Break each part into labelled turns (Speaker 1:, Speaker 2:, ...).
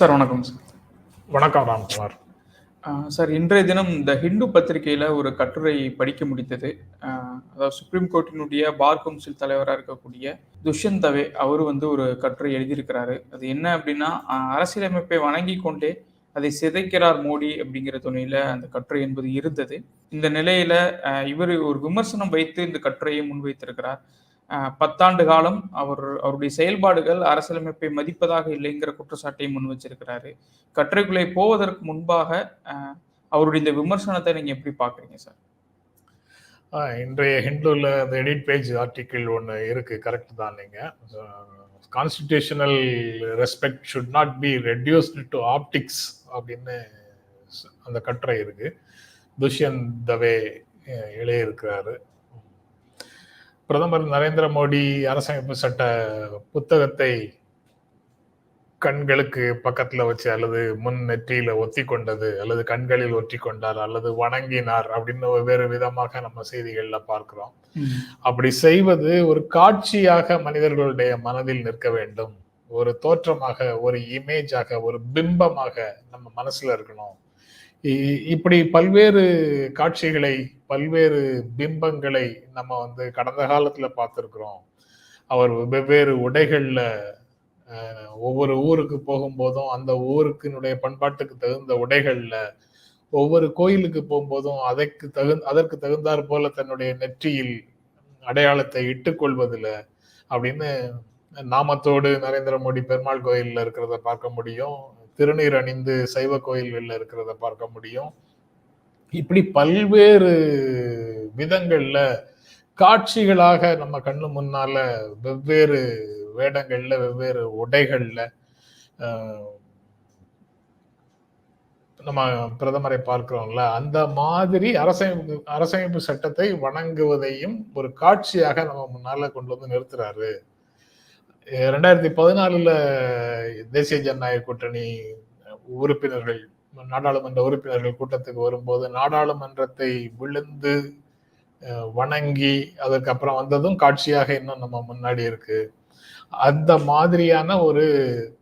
Speaker 1: Sir வணக்கம் sir.
Speaker 2: வணக்கம் Ramkumar.
Speaker 1: Sir இன்றைய தினம் இந்த ஹிந்து பத்திரிகையில ஒரு கட்டுரை படிக்க முடித்தது அதாவது சுப்ரீம் கோர்ட்டினுடைய பார் கவுன்சில் தலைவராக இருக்கக்கூடிய துஷ்யந்த் தவே அவர் வந்து ஒரு கட்டுரை எழுதியிருக்கிறாரு. அது என்ன அப்படின்னா அரசியலமைப்பை வணங்கி கொண்டே அதை சிதைக்கிறார் மோடி அப்படிங்கிற துணையில அந்த கட்டுரை என்பது இருந்தது. இந்த நிலையில இவர் ஒரு விமர்சனம் வைத்து இந்த கட்டுரையை முன்வைத்திருக்கிறார். பத்தாண்டு காலம் அவர் அவருடைய செயல்பாடுகள் அரசியலமைப்பை மதிப்பதாக இல்லைங்கிற குற்றச்சாட்டை முன் வச்சிருக்கிறாரு. கட்டுரைக்குள்ளே போவதற்கு முன்பாக அவருடைய இந்த விமர்சனத்தை நீங்க எப்படி பாக்குறீங்க சார்?
Speaker 2: இன்றைய ஹிந்துல அந்த எடிட் பேஜ் ஆர்டிக்கிள் ஒன்று இருக்கு. கரெக்ட் தான் நீங்க. Constitutional respect should not be reduced to optics அப்படின்னு அந்த கட்டுரை இருக்கு. துஷ்யந்த் தவே அஹ், எழுதியிருக்கிறாரு. பிரதமர் நரேந்திர மோடி அரசமைப்பு சட்ட புத்தகத்தை கண்களுக்கு பக்கத்துல வச்சு அல்லது முன் நெற்றியில ஒத்தி கொண்டது அல்லது கண்களில் ஒற்றி கொண்டார் அல்லது வணங்கினார் அப்படின்னு வெவ்வேறு விதமாக நம்ம செய்திகள்ல பார்க்கிறோம். அப்படி செய்வது ஒரு காட்சியாக மனிதர்களுடைய மனதில் நிற்க வேண்டும். ஒரு தோற்றமாக ஒரு இமேஜாக ஒரு பிம்பமாக நம்ம மனசுல இருக்கணும். இப்படி பல்வேறு காட்சிகளை பல்வேறு பிம்பங்களை நம்ம வந்து கடந்த காலத்துல பார்த்துருக்குறோம். அவர் வெவ்வேறு உடைகள்ல ஒவ்வொரு ஊருக்கு போகும்போதும் அந்த ஊருக்கினுடைய பண்பாட்டுக்கு தகுந்த உடைகள்ல ஒவ்வொரு கோயிலுக்கு போகும்போதும் அதற்கு தகுந்த அதற்கு தகுந்தாற் போல தன்னுடைய நெற்றியில் அடையாளத்தை இட்டுக்கொள்வதில் அப்படின்னு நாமத்தோடு நரேந்திர மோடி பெருமாள் கோயில்ல இருக்கிறத பார்க்க முடியும். திருநீர் அணிந்து சைவ கோயில்கள்ல இருக்கிறத பார்க்க முடியும். இப்படி பல்வேறு விதங்கள்ல காட்சிகளாக நம்ம கண்ணு முன்னால வெவ்வேறு வேடங்கள்ல வெவ்வேறு உடைகள்ல நம்ம பிரதமரை பார்க்கிறோம்ல அந்த மாதிரி அரசமைப்பு அரசமைப்பு சட்டத்தை வணங்குவதையும் ஒரு காட்சியாக நம்ம முன்னால கொண்டு வந்து நிறுத்துறாரு. ரெண்டாயிரத்தி பதினாலுல தேசிய ஜனநாயக கூட்டணி உறுப்பினர்கள் நாடாளுமன்ற உறுப்பினர்கள் கூட்டத்துக்கு வரும்போது நாடாளுமன்றத்தை விழுந்து வணங்கி அதுக்கப்புறம் வந்ததும் காட்சியாக இன்னும் நம்ம முன்னாடி இருக்கு. அந்த மாதிரியான ஒரு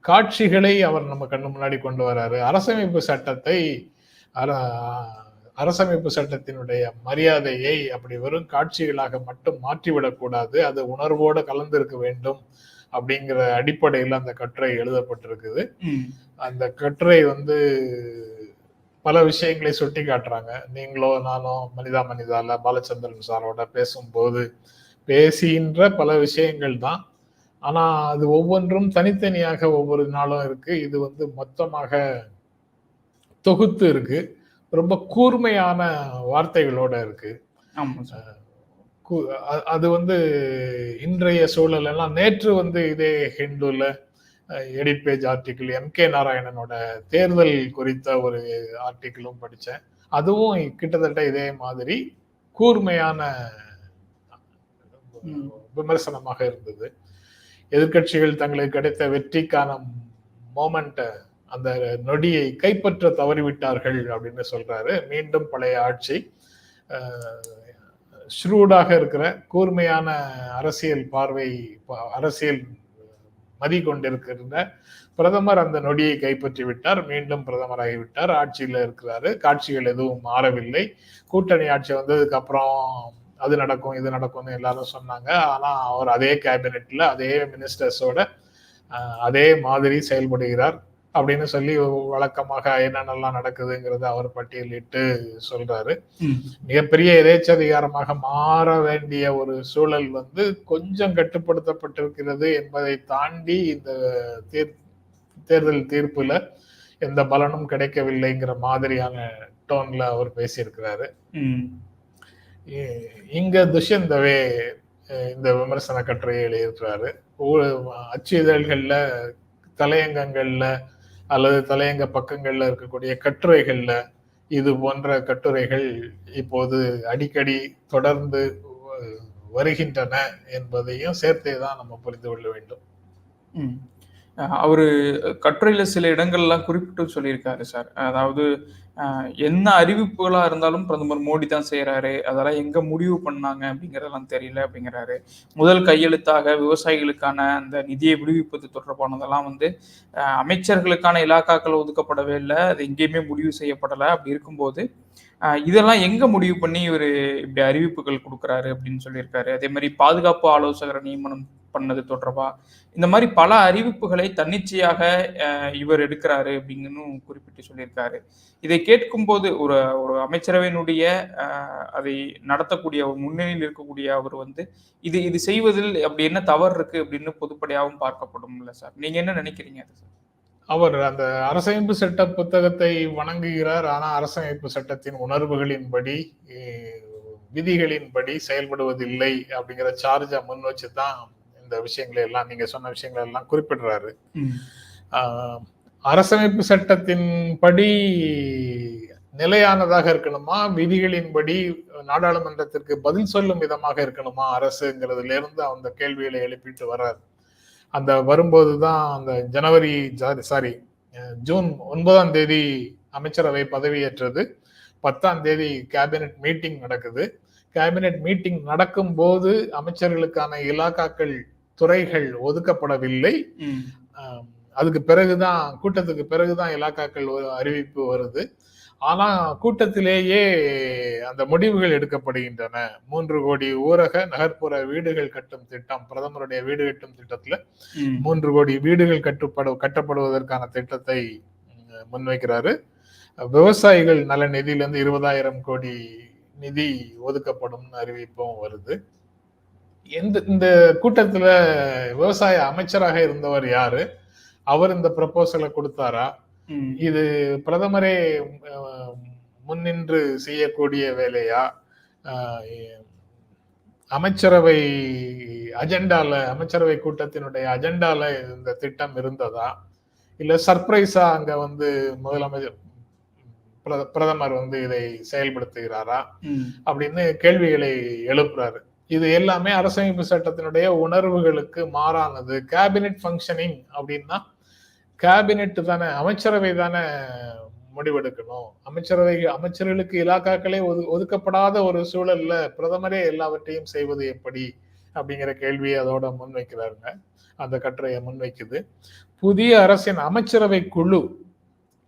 Speaker 2: காட்சிகளை அவர் நம்ம கண்ணு முன்னாடி கொண்டு வராரு. அரசமைப்பு சட்டத்தை அர- அரசமைப்பு சட்டத்தினுடைய மரியாதையை அப்படி வெறும் காட்சிகளாக மட்டும் மாற்றிவிடக்கூடாது அது உணர்வோடு கலந்திருக்க வேண்டும் அப்படிங்கிற அடிப்படையில் அந்த கட்டுரை எழுதப்பட்டிருக்குது. அந்த கட்டுரை வந்து பல விஷயங்களை சுட்டி காட்டுறாங்க. நீங்களோ நானோ மனிதா மனிதால பாலச்சந்திரன் சாரோட பேசும்போது பேசுகின்ற பல விஷயங்கள் தான். ஆனா அது ஒவ்வொன்றும் தனித்தனியாக ஒவ்வொரு நாளும் இருக்கு. இது வந்து மொத்தமாக தொகுத்து இருக்கு. ரொம்ப கூர்மையான வார்த்தைகளோட இருக்கு. அது வந்து இன்றைய சூழல் எல்லாம் நேற்று வந்து இதே ஹிந்துல edit page article M K நாராயணனோட தேர்தல் குறித்த ஒரு ஆர்டிக்கிளும் படித்தேன் அதுவும் கிட்டத்தட்ட இதே மாதிரி கூர்மையான. விமர்சனமாக இருந்தது. எதிர்க்கட்சிகள் தங்களுக்கு கிடைத்த வெற்றிக்கான மோமெண்ட்டை அந்த நொடியை கைப்பற்ற தவறிவிட்டார்கள் அப்படின்னு சொல்றாரு. மீண்டும் பழைய ஆட்சி. ஷ்ரூடாக இருக்கிற கூர்மையான அரசியல் பார்வை ப- அரசியல் மதி கொண்டிருக்கிற பிரதமர் அந்த நொடியை கைப்பற்றி விட்டார் மீண்டும் பிரதமராகி விட்டார் ஆட்சியில இருக்கிறாரு. காட்சிகள் எதுவும் மாறவில்லை. கூட்டணி ஆட்சி வந்ததுக்கு அப்புறம் அது நடக்கும் இது நடக்கும்னு எல்லாரும் சொன்னாங்க. ஆனா அவர் அதே கேபினெட்ல அதே மினிஸ்டர்ஸோட அதே மாதிரி செயல்படுகிறார். அப்படின்னு சொல்லி வழக்கமாக என்னென்னலாம் நடக்குதுங்கிறத அவர் பட்டியலிட்டு சொல்றாரு. மிகப்பெரிய எதேச்சதிகாரமாக மாற வேண்டிய ஒரு சூழல் வந்து கொஞ்சம் கட்டுப்படுத்தப்பட்டிருக்கிறது என்பதை தாண்டி இந்த தேர் தேர்தல் தீர்ப்புல எந்த பலனும் கிடைக்கவில்லைங்கிற மாதிரியான டோன்ல அவர் பேசியிருக்கிறாரு. இங்க துஷ்யந்தவே இந்த விமர்சன கட்டுரையை எழுதியிருக்கிறாரு. அச்சு இதழ்கள்ல தலையங்கங்கள்ல அல்லது தலையங்க பக்கங்களில் இருக்கக்கூடிய கட்டுரைகளில் இது போன்ற கட்டுரைகள் இப்போது அடிக்கடி தொடர்ந்து வருகின்றன என்பதையும் சேர்த்தே தான் நம்ம புரிந்து கொள்ள வேண்டும்.
Speaker 1: அவர் கட்டுரையில் சில இடங்கள்லாம் குறிப்பிட்டு சொல்லியிருக்காரு சார். அதாவது என்ன அறிவிப்புகளாக இருந்தாலும் பிரதமர் மோடி தான் செய்கிறாரு அதெல்லாம் எங்கே முடிவு பண்ணாங்க அப்படிங்கிறதெல்லாம் தெரியல அப்படிங்கிறாரு. முதல் கையெழுத்தாக விவசாயிகளுக்கான அந்த நிதியை விடுவிப்பது தொடர்பானதெல்லாம் வந்து அமைச்சர்களுக்கான இலாக்காக்கள் ஒதுக்கப்படவே இல்லை அது எங்கேயுமே முடிவு செய்யப்படலை. அப்படி இருக்கும்போது இதெல்லாம் எங்க முடிவு பண்ணி இவர் இப்படி அறிவிப்புகள் கொடுக்குறாரு அப்படின்னு சொல்லியிருக்காரு. அதே மாதிரி பாதுகாப்பு ஆலோசகரை நியமனம் பண்ணது தொடர்பா? இந்த மாதிரி பல அறிவிப்புகளை தன்னிச்சையாக இவர் எடுக்கிறாரு அப்படிங்கன்னு குறிப்பிட்டு சொல்லியிருக்காரு. இதை கேட்கும்போது ஒரு ஒரு அமைச்சரவையினுடைய அதை நடத்தக்கூடிய ஒரு முன்னணியில் இருக்கக்கூடிய அவர் வந்து இது இது செய்வதில் அப்படி என்ன தவறு இருக்கு அப்படின்னு பொதுப்படையாகவும் பார்க்கப்படும்ல சார். நீங்க என்ன நினைக்கிறீங்க அது சார்?
Speaker 2: அவர் அந்த அரசமைப்பு சட்ட புத்தகத்தை வணங்குகிறார். ஆனா அரசமைப்பு சட்டத்தின் உணர்வுகளின்படி விதிகளின்படி செயல்படுவதில்லை அப்படிங்கிற சார்ஜை முன் வச்சு தான் இந்த விஷயங்களை எல்லாம் நீங்க சொன்ன விஷயங்களை எல்லாம் குறிப்பிடுறாரு. ஆஹ், அரசமைப்பு சட்டத்தின் படி நிலையானதாக இருக்கணுமா? விதிகளின்படி நாடாளுமன்றத்திற்கு பதில் சொல்லும் விதமாக இருக்கணுமா? அரசுங்கிறதுல இருந்து அந்த கேள்விகளை எழுப்பிட்டு வர்றார். அந்த வரும்போது தான் அந்த ஜனவரி சாரி ஜூன் ஒன்பதாம் தேதி அமைச்சரவை பதவியேற்றது. பத்தாம் தேதி கேபினெட் மீட்டிங் நடக்குது. கேபினெட் மீட்டிங் நடக்கும் போது அமைச்சர்களுக்கான இலாக்காக்கள் துறைகள் ஒதுக்கப்படவில்லை. அதுக்கு பிறகுதான் கூட்டத்துக்கு பிறகுதான் இலாக்காக்கள் அறிவிப்பு வருது. ஆனா கூட்டத்திலேயே அந்த முடிவுகள் எடுக்கப்படுகின்றன. மூன்று கோடி ஊரக நகர்ப்புற வீடுகள் கட்டும் திட்டம் பிரதமருடைய வீடு கட்டும் திட்டத்துல மூன்று கோடி வீடுகள் கட்டுப்படு கட்டப்படுவதற்கான திட்டத்தை முன்வைக்கிறாரு. விவசாயிகள் நல நிதியிலிருந்து இருபதாயிரம் கோடி நிதி ஒதுக்கப்படும் அறிவிப்பும் வருது. எந்த இந்த கூட்டத்துல விவசாய அமைச்சராக இருந்தவர் யாரு? அவர் இந்த ப்ரப்போசலை கொடுத்தாரா? இது பிரதமரே முன்னின்று செய்யக்கூடிய வேலையா? அமைச்சரவை அஜெண்டால அமைச்சரவை கூட்டத்தினுடைய அஜெண்டால இந்த திட்டம் இருந்ததா? இல்ல சர்ப்ரைஸா அங்க வந்து முதலமைச்சர் பிரத- பிரதமர் வந்து இதை செயல்படுத்துகிறாரா? அப்படின்னு கேள்விகளை எழுப்புறாரு. இது எல்லாமே அரசமைப்பு சட்டத்தினுடைய உணர்வுகளுக்கு மாறானது. கேபினெட் ஃபங்க்ஷனிங் அப்படின்னா கேபினெட் தானே அமைச்சரவை தானே முடிவெடுக்கணும். அமைச்சரவை அமைச்சர்களுக்கு இலாக்காக்களே ஒது ஒதுக்கப்படாத ஒரு சூழல்ல பிரதமரே எல்லாவற்றையும் செய்வது எப்படி? அப்படிங்கிற கேள்வியை அதோட முன்வைக்கிறாருங்க. அந்த கட்டுரையை முன்வைக்குது. புதிய அரசின் அமைச்சரவை குழு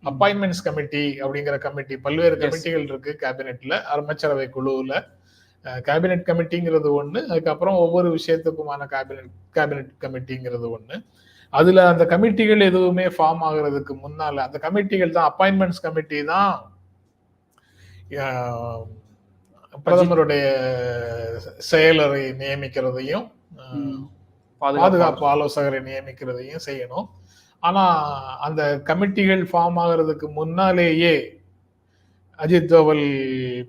Speaker 2: அப்பாயின்மெண்ட்ஸ் கமிட்டி அப்படிங்கிற கமிட்டி பல்வேறு. கமிட்டிகள் இருக்கு கேபினெட்ல அமைச்சரவை குழுவுல. கேபினெட் கமிட்டிங்கிறது ஒண்ணு. அதுக்கப்புறம் ஒவ்வொரு விஷயத்துக்குமான கேபினெட் கேபினெட் கமிட்டிங்கிறது ஒண்ணு. அதுல அந்த கமிட்டிகள் எதுவுமே ஃபார்ம் ஆகுறதுக்கு முன்னால அந்த கமிட்டிகள் தான் அப்பாயின்மெண்ட்ஸ் கமிட்டி தான் பிரதமருடைய செயலரை நியமிக்கிறதையும். பாதுகாப்பு ஆலோசகரை நியமிக்கிறதையும் செய்யணும். ஆனா அந்த கமிட்டிகள் ஃபார்ம் ஆகிறதுக்கு முன்னாலேயே அஜித் தோவல்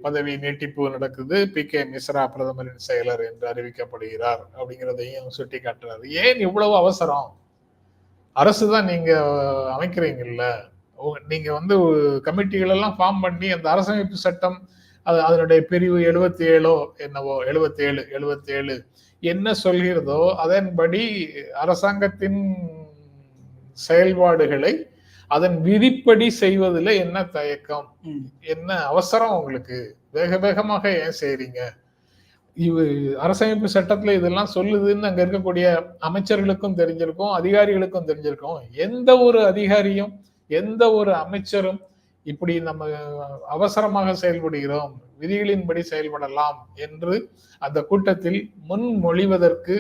Speaker 2: பதவி நீட்டிப்பு நடக்குது. பி. கே. மிஸ்ரா பிரதமரின் செயலர் என்று அறிவிக்கப்படுகிறார் அப்படிங்கிறதையும் சுட்டி காட்டுறாரு ஏன் இவ்வளவு அவசரம்? அரசு தான் நீங்க அமைக்கிறீங்கல்ல? நீங்க வந்து கமிட்டிகள் எல்லாம் ஃபார்ம் பண்ணி அந்த அரசமைப்பு சட்டம் அது அதனுடைய பிரிவு எழுபத்தி ஏழோ என்னவோ எழுபத்தி ஏழு எழுபத்தி ஏழு என்ன சொல்கிறதோ அதன்படி அரசாங்கத்தின் செயல்பாடுகளை அதன் விதிப்படி செய்வதில் என்ன தயக்கம்? என்ன அவசரம் உங்களுக்கு? வேக வேகமாக ஏன் செய்றீங்க? இவ அரசமைப்பு சட்டத்துல இதெல்லாம் சொல்லுதுன்னு அங்க இருக்கக்கூடிய அமைச்சர்களுக்கும் தெரிஞ்சிருக்கும் அதிகாரிகளுக்கும் தெரிஞ்சிருக்கும். எந்த ஒரு அதிகாரியும் எந்த ஒரு அமைச்சரும் இப்படி நம்ம அவசரமாக செயல்படுகிறோம் விதிகளின்படி செயல்படலாம் என்று அந்த கூட்டத்தில் முன்மொழிவதற்கு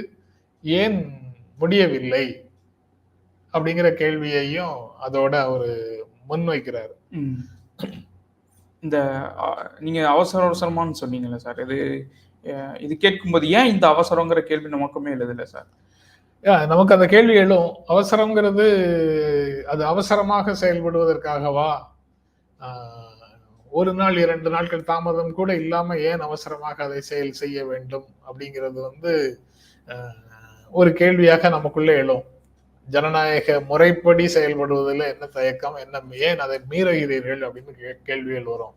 Speaker 2: ஏன் முடியவில்லை அப்படிங்கிற கேள்வியையும் அதோட அவர் முன்வைக்கிறார்.
Speaker 1: இந்த நீங்கள் அவசர அவசரமான்னு சொன்னீங்கல்ல சார் இது இது கேட்கும்போது ஏன் இந்த அவசரங்கிற கேள்வி நமக்குமே எழுதல சார்?
Speaker 2: நமக்கு அந்த கேள்வி எழும். அவசரங்கிறது அது அவசரமாக செயல்படுவதற்காகவா? ஒரு நாள் இரண்டு நாட்கள் தாமதம் கூட இல்லாமல் ஏன் அவசரமாக அதை செயல் செய்ய வேண்டும்? அப்படிங்கிறது வந்து ஒரு கேள்வியாக நமக்குள்ளே எழும். ஜனநாயக முறைப்படி செயல்படுவதில் என்ன தயக்கம் என்ன ஏன் அதை மீறுகிறீர்கள் அப்படின்னு கே- கேள்விகள் வரும்.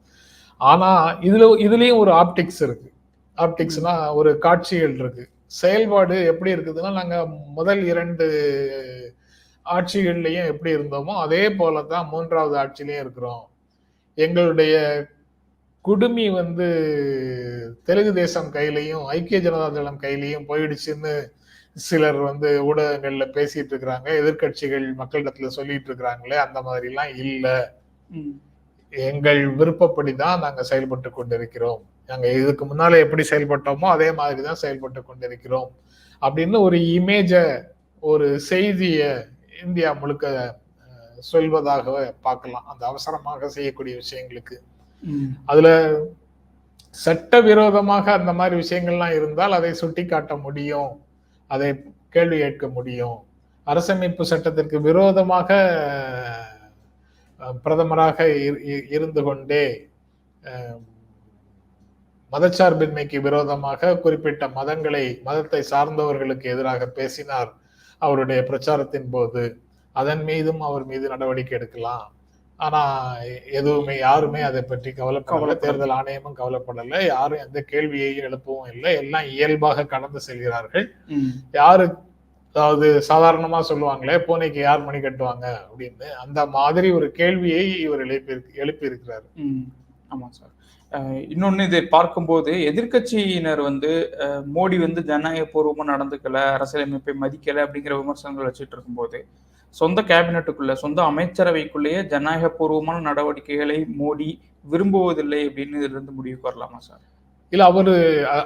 Speaker 2: ஆனா இதுல இதுலயும் ஒரு ஆப்டிக்ஸ் இருக்கு. ஆப்டிக்ஸ்னா ஒரு காட்சிகள் இருக்கு. செயல்பாடு எப்படி இருக்குதுன்னா நாங்க முதல் இரண்டு ஆட்சிகள்லையும் எப்படி இருந்தோமோ அதே போலதான் மூன்றாவது ஆட்சியிலயும் இருக்கிறோம். எங்களுடைய குடுமி வந்து தெலுங்கு தேசம் கையிலையும் ஐக்கிய ஜனதா தளம் கையிலையும் போயிடுச்சுன்னு சிலர் வந்து ஊடகங்கள்ல பேசிட்டு இருக்கிறாங்க எதிர்க்கட்சிகள் மக்களிடத்துல சொல்லிட்டு இருக்கிறாங்களே அந்த மாதிரி எல்லாம் இல்ல எங்கள் விருப்பப்படி தான் நாங்க செயல்பட்டு கொண்டிருக்கிறோம். நாங்க இதுக்கு முன்னால எப்படி செயல்பட்டோமோ அதே மாதிரி தான் செயல்பட்டு கொண்டிருக்கிறோம். அப்படின்னு ஒரு இமேஜ ஒரு செய்திய இந்தியா முழுக்க சொல்வதாக பார்க்கலாம். அந்த அவசரமாக செய்யக்கூடிய விஷயங்களுக்கு. அதுல சட்டவிரோதமாக அந்த மாதிரி விஷயங்கள்லாம் இருந்தால் அதை சுட்டி காட்ட முடியும். அதை கேள்வி கேட்க முடியும். அரசமைப்பு சட்டத்திற்கு விரோதமாக பிரதமராக இரு- இருந்து கொண்டே மதச்சார்பின்மைக்கு விரோதமாக குறிப்பிட்ட மதங்களை மதத்தை சார்ந்தவர்களுக்கு எதிராக பேசினார் அவருடைய பிரச்சாரத்தின் போது. அதன் மீதும் அவர் மீது நடவடிக்கை எடுக்கலாம். ஆனா எதுவுமே யாருமே அதை பற்றி கவலைப்படல. தேர்தல் ஆணையமும் கவலைப்படல. யாரும் எந்த கேள்வியையும் எழுப்பவும் இல்லை. எல்லாம் இயல்பாக கடந்து செல்கிறார்கள். யாரு அதாவது சாதாரணமா சொல்லுவாங்களே பூனைக்கு யார் மணி கட்டுவாங்க? அப்படின்னு. அந்த மாதிரி ஒரு கேள்வியை இவர் எழுப்பி எழுப்பி இருக்கிறார்
Speaker 1: ஆமாம் சார் இன்னொன்று இதை பார்க்கும்போது எதிர்க்கட்சியினர் வந்து மோடி வந்து ஜனநாயகபூர்வமாக நடந்துக்கல அரசியலமைப்பை மதிக்கலை அப்படிங்கிற விமர்சனங்கள் வச்சுட்டு இருக்கும்போது சொந்த கேபினட்டுக்குள்ள சொந்த அமைச்சரவைக்குள்ளேயே ஜனநாயகபூர்வமான நடவடிக்கைகளை மோடி விரும்புவதில்லை அப்படின்னு இதுல இருந்து முடிவுக்கு வரலாமா சார்
Speaker 2: இல்லை அவர்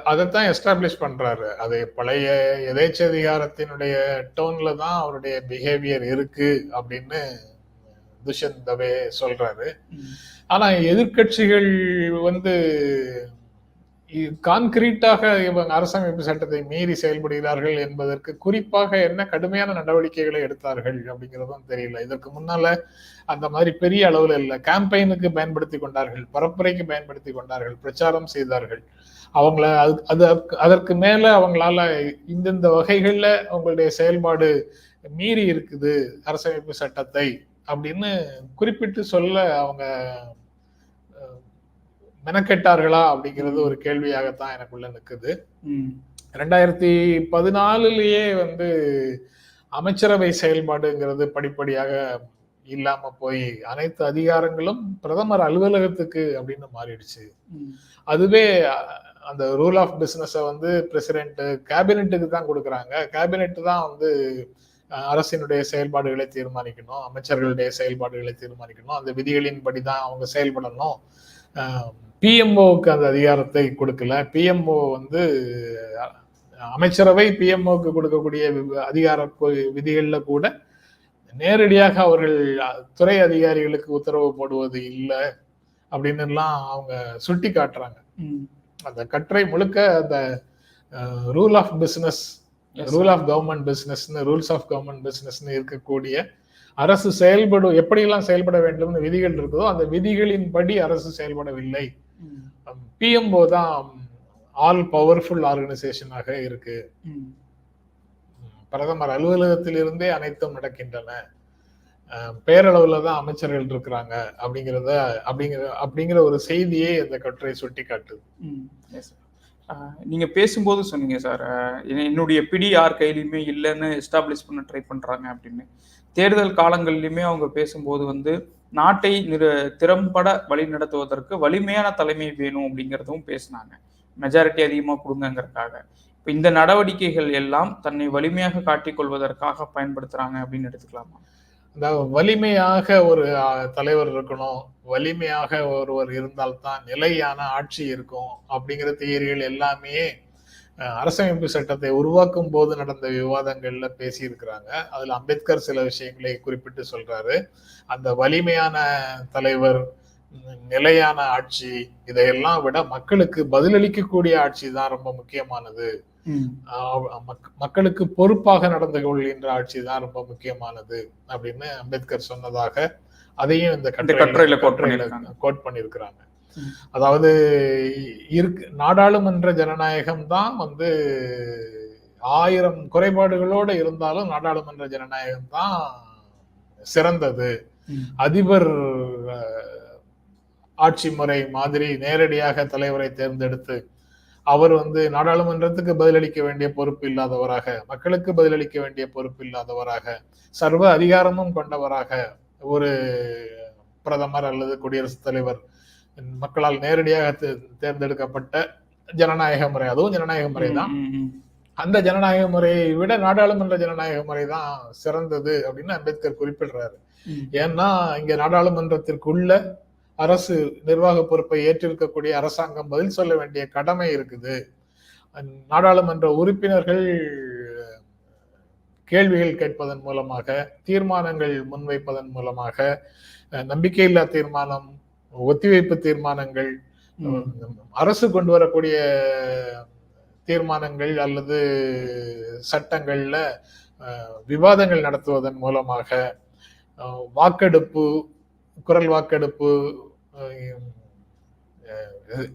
Speaker 2: அதைத்தான் எஸ்டாப்ளிஷ் பண்ணுறாரு அது பழைய எதேச்சதிகாரத்தினுடைய டோனில் தான் அவருடைய பிஹேவியர் இருக்குது அப்படின்னு துஷ்யந்த் தவே சொல்றாரு. ஆனா எதிர்க்கட்சிகள் வந்து கான்கிரீட்டாக இவங்க அரசமைப்பு சட்டத்தை மீறி செயல்படுகிறார்கள் என்பதற்கு குறிப்பாக என்ன கடுமையான நடவடிக்கைகளை எடுத்தார்கள் அப்படிங்கிறதும் தெரியல. இதற்கு முன்னால அந்த மாதிரி பெரிய அளவுல இல்ல. கேம்பெயினுக்கு பயன்படுத்தி கொண்டார்கள் பரப்புரைக்கு பயன்படுத்தி கொண்டார்கள் பிரச்சாரம் செய்தார்கள். அவங்கள அது அது- அதற்கு மேல அவங்களால இந்தந்த வகைகள்ல அவங்களுடைய செயல்பாடு மீறி இருக்குது அரசமைப்பு சட்டத்தை. அப்படின்னு குறிப்பிட்டு சொல்ல அவங்க மெனக்கெட்டார்களா அப்படிங்கிறது ஒரு கேள்வியாகத்தான் எனக்குள்ள நிக்குது.
Speaker 1: ம்,
Speaker 2: ரெண்டாயிரத்தி பதினாலுலயே வந்து அமைச்சரவை செயல்பாடுங்கிறது படிப்படியாக இல்லாம போய் அனைத்து அதிகாரங்களும் பிரதமர் அலுவலகத்துக்கு அப்படின்னு மாறிடுச்சு. அதுவே அந்த ரூல் ஆஃப் பிசினஸ வந்து பிரசிடென்ட் கேபினெட்டுக்கு தான் கொடுக்குறாங்க. கேபினெட் தான் வந்து அரசினுடைய செயல்பாடுகளை தீர்மானிக்கணும் அமைச்சர்களுடைய செயல்பாடுகளை தீர்மானிக்கணும். அந்த விதிகளின்படி தான் அவங்க செயல்படணும். பிஎம்ஓவுக்கு அந்த அதிகாரத்தை கொடுக்கல. பிஎம்ஓ வந்து அமைச்சரவை பிஎம்ஓக்கு கொடுக்கக்கூடிய அதிகார விதிகள்ல கூட நேரடியாக அவர்கள் துறை அதிகாரிகளுக்கு உத்தரவு போடுவது இல்லை அப்படின்னு எல்லாம் அவங்க சுட்டி காட்டுறாங்க. அந்த கட்டுரை முழுக்க அந்த rule of business
Speaker 1: Yes,
Speaker 2: rule of government பிசினஸ்னு rules of government பிசினஸ்னு இருக்கக்கூடிய அரசு செயல்படும் எப்படியெல்லாம் செயல்பட வேண்டும்னு விதிகள் இருக்குதோ அந்த விதிகளின்படி அரசு செயல்படவில்லை. பிஎம்ஓ தான் ஆல் பவர்ஃபுல் ஆர்கனைசேஷனாக இருக்கு. பிரதமர் அலுவலகத்திலிருந்தே அனைத்தும் நடக்கின்றன. பேரளவுல தான் அமைச்சர்கள் இருக்கிறாங்க அப்படிங்கிறத அப்படிங்கிற அப்படிங்கிற ஒரு செய்தியை அந்த கட்டுரை சுட்டி காட்டுது
Speaker 1: நீங்கள் நீங்க பேசும்போது சொன்னீங்க சார். என்னுடைய பிடி யார் கையிலையுமே இல்லைன்னு எஸ்டாப்ளிஷ் பண்ண ட்ரை பண்றாங்க அப்படின்னு. தேர்தல் காலங்கள்லயுமே அவங்க பேசும்போது வந்து நாட்டை நிறு திறம்பட வழி நடத்துவதற்கு வலிமையான தலைமை வேணும் அப்படிங்கிறதும் பேசினாங்க. மெஜாரிட்டி அதிகமாக கொடுங்கங்கிறதுக்காக. இப்போ இந்த நடவடிக்கைகள் எல்லாம் தன்னை வலிமையாக காட்டிக்கொள்வதற்காக பயன்படுத்துகிறாங்க பயன்படுத்துறாங்க அப்படின்னு எடுத்துக்கலாமா?
Speaker 2: அதாவது வலிமையாக ஒரு தலைவர் இருக்கணும் வலிமையாக ஒருவர் இருந்தால்தான் நிலையான ஆட்சி இருக்கும் அப்படிங்கிற தியரிகள் எல்லாமே அரசமைப்பு சட்டத்தை உருவாக்கும் போது நடந்த விவாதங்கள்ல பேசியிருக்கிறாங்க. அதுல அம்பேத்கர் சில விஷயங்களை குறிப்பிட்டு சொல்றாரு. அந்த வலிமையான தலைவர் நிலையான ஆட்சி இதையெல்லாம் விட மக்களுக்கு பதிலளிக்கக்கூடிய ஆட்சி தான் ரொம்ப முக்கியமானது. மக்களுக்கு பொறுப்பாக நடந்து கொள்கின்ற ஆட்சி தான் ரொம்ப முக்கியமானது அப்படின்னு அம்பேத்கர் சொன்னதாக அதையும் இந்த
Speaker 1: கட்டுரையில.
Speaker 2: கோட் பண்ணியிருக்கிறாங்க. அதாவது இருக்கு நாடாளுமன்ற ஜனநாயகம் தான் வந்து ஆயிரம் குறைபாடுகளோட இருந்தாலும் நாடாளுமன்ற ஜனநாயகம் தான் சிறந்தது. அதிபர் ஆட்சி முறை மாதிரி நேரடியாக தலைவரை தேர்ந்தெடுத்து அவர் வந்து நாடாளுமன்றத்துக்கு பதிலளிக்க வேண்டிய பொறுப்பு இல்லாதவராக மக்களுக்கு பதிலளிக்க வேண்டிய பொறுப்பு இல்லாதவராக சர்வ அதிகாரமும் கொண்டவராக ஒரு பிரதமர் அல்லது குடியரசுத் தலைவர் மக்களால் நேரடியாக தேர்ந்தெடுக்கப்பட்ட ஜனநாயக முறை. அதுவும் ஜனநாயக முறை தான். அந்த ஜனநாயக முறையை விட நாடாளுமன்ற ஜனநாயக முறை தான் சிறந்தது அப்படின்னு அம்பேத்கர் குறிப்பிடுறாரு. ஏன்னா இங்க நாடாளுமன்றத்திற்குள்ள அரசு நிர்வாக பொறுப்பை ஏற்றிருக்கக்கூடிய அரசாங்கம் பதில் சொல்ல வேண்டிய கடமை இருக்குது. நாடாளுமன்ற உறுப்பினர்கள் கேள்விகள் கேட்பதன் மூலமாக தீர்மானங்கள் முன்வைப்பதன் மூலமாக நம்பிக்கையில்லா தீர்மானம் ஒத்திவைப்பு தீர்மானங்கள் அரசு கொண்டு வரக்கூடிய தீர்மானங்கள் அல்லது சட்டங்கள்ல விவாதங்கள் நடத்துவதன் மூலமாக வாக்கெடுப்பு குரல் வாக்கெடுப்பு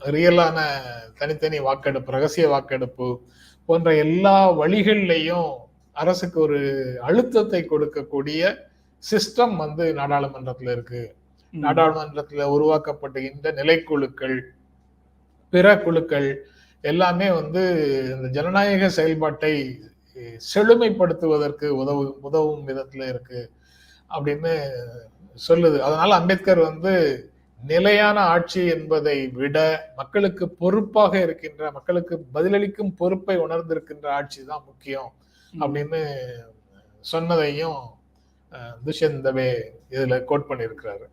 Speaker 2: ரியலான தனித்தனி வாக்கெடுப்பு ரகசிய வாக்கெடுப்பு போன்ற எல்லா வழிகள்லையும் அரசுக்கு ஒரு அழுத்தத்தை கொடுக்கக்கூடிய சிஸ்டம் வந்து நாடாளுமன்றத்துல இருக்கு. நாடாளுமன்றத்துல உருவாக்கப்படுகின்ற நிலைக்குழுக்கள் பிற குழுக்கள் எல்லாமே வந்து இந்த ஜனநாயக செயல்பாட்டை செழுமைப்படுத்துவதற்கு உதவு உதவும் விதத்துல இருக்கு அப்படின்னு சொல்லுது. அதனால அம்பேத்கர் வந்து நிலையான ஆட்சி என்பதை விட மக்களுக்கு பொறுப்பாக இருக்கின்ற மக்களுக்கு பதிலளிக்கும் பொறுப்பை உணர்ந்திருக்கின்ற ஆட்சி தான் முக்கியம் அப்படின்னு சொன்னதையும் துஷ்யந்த் தவே இதுல கோட் பண்ணியிருக்கிறாரு.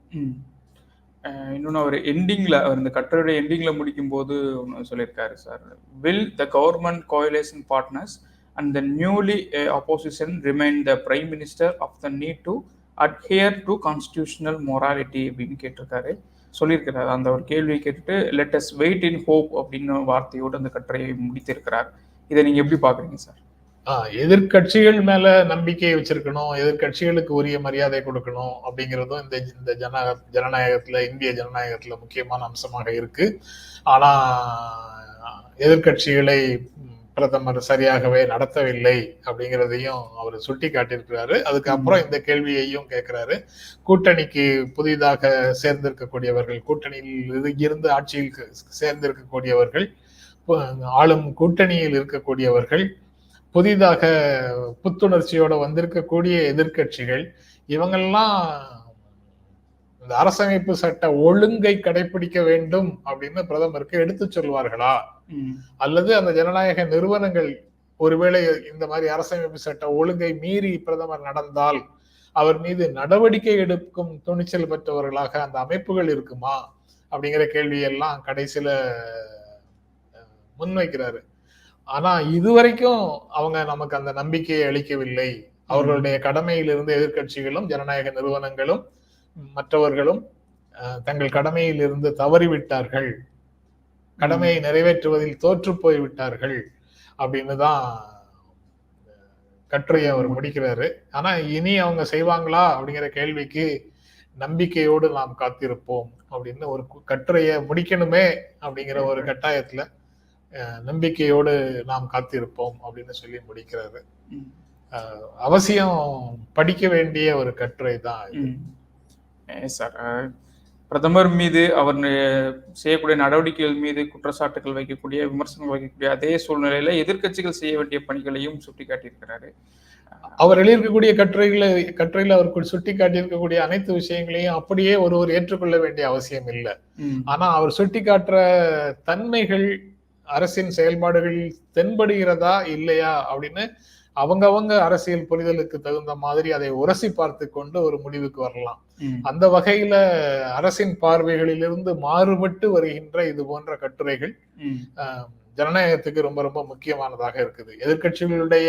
Speaker 1: இன்னொன்னு அவர் எண்டிங்ல அவர் இந்த கட்டுரையோட எண்டிங்ல முடிக்கும் போது ஒன்று சொல்லியிருக்காரு sir. Will the government coalition partners and the newly opposition remind the prime minister of the need to adhere to constitutional morality அப்படின்னு கேட்டிருக்காரு. சொல்லியிருக்கிறார். அந்த ஒரு கேள்வியை கேட்டுட்டு லெட் வெயிட் இன் ஹோப் அப்படின்னு வார்த்தையோடு அந்த கட்டுரையை முடித்திருக்கிறார். இதை நீங்க எப்படி பாக்குறீங்க சார்
Speaker 2: எதிர்கட்சிகள் எதிர்க்கட்சிகள் மேல நம்பிக்கை வச்சிருக்கணும் எதிர்க்கட்சிகளுக்கு உரிய மரியாதை கொடுக்கணும் அப்படிங்கிறதும் இந்த இந்த ஜன ஜனநாயகத்துல இந்திய ஜனநாயகத்துல முக்கியமான அம்சமாக இருக்கு. ஆனா எதிர்க்கட்சிகளை பிரதமர் சரியாகவே நடத்தவில்லை அப்படிங்கிறதையும் அவர் சுட்டி காட்டியிருக்கிறாரு அதுக்கப்புறம் இந்த கேள்வியையும் கேட்கிறாரு. கூட்டணிக்கு புதிதாக சேர்ந்திருக்கக்கூடியவர்கள் கூட்டணியில் இரு- இருந்து ஆட்சியில் சேர்ந்திருக்கக்கூடியவர்கள் ஆளும் கூட்டணியில் இருக்கக்கூடியவர்கள் புதிதாக புத்துணர்ச்சியோட வந்திருக்கக்கூடிய எதிர்க்கட்சிகள் இவங்கெல்லாம் இந்த அரசமைப்பு சட்ட ஒழுங்கை கடைபிடிக்க வேண்டும் அப்படின்னு பிரதமருக்கு எடுத்து சொல்வார்களா. அல்லது அந்த ஜனநாயக நிறுவனங்கள் ஒருவேளை இந்த மாதிரி அரசமைப்பு சட்ட ஒழுங்கை மீறி பிரதமர் நடந்தால் அவர் மீது நடவடிக்கை எடுக்கும் துணிச்சல் பெற்றவர்களாக அந்த அமைப்புகள் இருக்குமா? அப்படிங்கிற கேள்வியெல்லாம் கடைசியில முன்வைக்கிறாரு. ஆனா இதுவரைக்கும் அவங்க நமக்கு அந்த நம்பிக்கையை அளிக்கவில்லை. அவர்களுடைய கடமையிலிருந்து எதிர்க்கட்சிகளும் ஜனநாயக நிறுவனங்களும் மற்றவர்களும் தங்கள் கடமையில் இருந்து தவறிவிட்டார்கள். கடமையை நிறைவேற்றுவதில் தோற்று போய் விட்டார்கள் அப்படின்னு தான் கட்டுரையை அவர் முடிக்கிறாரு. ஆனா இனி அவங்க செய்வாங்களா அப்படிங்கிற கேள்விக்கு நம்பிக்கையோடு நாம் காத்திருப்போம் அப்படின்னு ஒரு கட்டுரையை முடிக்கணுமே அப்படிங்கிற ஒரு கட்டாயத்துல நம்பிக்கையோடு நாம் காத்திருப்போம் அப்படின்னு சொல்லி முடிக்கிறாரு. அவசியம் படிக்க வேண்டிய ஒரு கட்டுரை தான்
Speaker 1: சார் பிரதமர் மீது அவர் செய்யக்கூடிய நடவடிக்கைகள் மீது குற்றச்சாட்டுகள் வைக்கக்கூடிய விமர்சனங்கள் வைக்கக்கூடிய அதே சூழ்நிலையில எதிர்க்கட்சிகள் செய்ய வேண்டிய பணிகளையும் சுட்டிக்காட்டியிருக்கிறாரு
Speaker 2: அவர் எழுதியிருக்கக்கூடிய கட்டுரைகளை கட்டுரையில அவர் சுட்டி காட்டியிருக்கக்கூடிய அனைத்து விஷயங்களையும் அப்படியே ஒருவர் ஏற்றுக்கொள்ள வேண்டிய அவசியம் இல்லை. ஆனா அவர் சுட்டி காட்டுற தன்மைகள் அரசின் செயல்பாடுகள் தென்படுகிறதா இல்லையா அப்படின்னு அவங்கவங்க அரசியல் புரிதலுக்கு தகுந்த மாதிரி அதை உரசி பார்த்து கொண்டு ஒரு முடிவுக்கு வரலாம். அந்த வகையில அரசின் பார்வைகளிலிருந்து மாறுபட்டு வருகின்ற இது போன்ற கட்டுரைகள் ஜனநாயகத்துக்கு ரொம்ப ரொம்ப முக்கியமானதாக இருக்குது. எதிர்க்கட்சிகளுடைய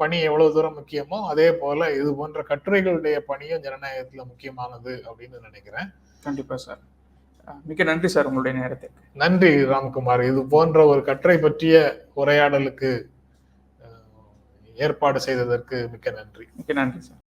Speaker 2: பணி எவ்வளவு தூரம் முக்கியமோ அதே போல இது போன்ற கட்டுரைகளுடைய பணியும் ஜனநாயகத்துல முக்கியமானது அப்படின்னு நினைக்கிறேன்.
Speaker 1: கண்டிப்பா சார். மிக்க நன்றி சார் உங்களுடைய நேரத்திற்கு.
Speaker 2: நன்றி ராம்குமார். இது போன்ற ஒரு கட்டுரை பற்றிய உரையாடலுக்கு ஏற்பாடு செய்ததற்கு மிக்க நன்றி.
Speaker 1: மிக்க நன்றி சார்.